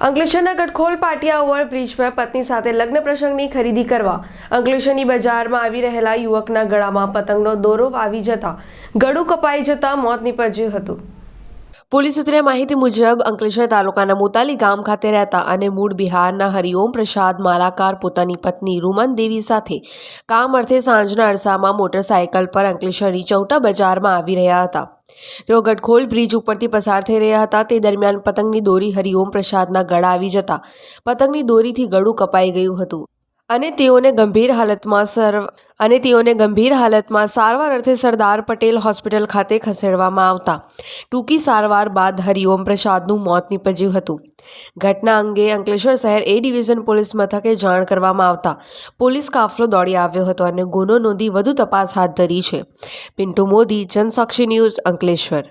અંકલેશ્વરના ગટખોલ પાટિયા ઓવરબ્રિજ પર પત્ની સાથે લગ્ન પ્રસંગની ખરીદી કરવા અંકલેશ્વરની બજારમાં આવી રહેલા યુવકના ગળામાં પતંગનો દોરો આવી જતા ગળું કપાઈ જતા મોત નીપજ્યું હતું. પોલીસ સૂત્રે માહિતી મુજબ, અંકલેશ્વર તાલુકાના મોતાલી ગામ ખાતે રહેતા અને મૂળ બિહારના હરિઓમ પ્રસાદ માલાકાર પોતાની પત્ની રૂમન દેવી સાથે કામ અર્થે સાંજના અરસામાં મોટરસાયકલ પર અંકલેશ્વરની ચૌટા બજારમાં આવી રહ્યા હતા. તેઓ ગઢખોલ બ્રિજ ઉપરથી પસાર થઈ રહ્યા હતા. તે દરમિયાન પતંગની દોરી હરિઓમ પ્રસાદના ગળા આવી જતા પતંગની દોરીથી ગળું કપાઈ ગયું હતું. અને તેઓને ગંભીર હાલતમાં સર્વ અને તેઓને ગંભીર હાલતમાં સારવાર અર્થે સરદાર પટેલ હોસ્પિટલ ખાતે ખસેડવામાં આવતા. ટૂંકી સારવાર બાદ હરિઓમ પ્રસાદનું મોત નીપજ્યું હતું. ઘટના અંગે અંકલેશ્વર શહેર એ ડિવિઝન પોલીસ મથકે જાણ કરવામાં આવતા. પોલીસ કાફલો દોડી આવ્યો હતો અને ગુનો નોંધી વધુ તપાસ હાથ ધરી છે. પિન્ટુ મોદી, જનસાક્ષી ન્યૂઝ અંકલેશ્વર.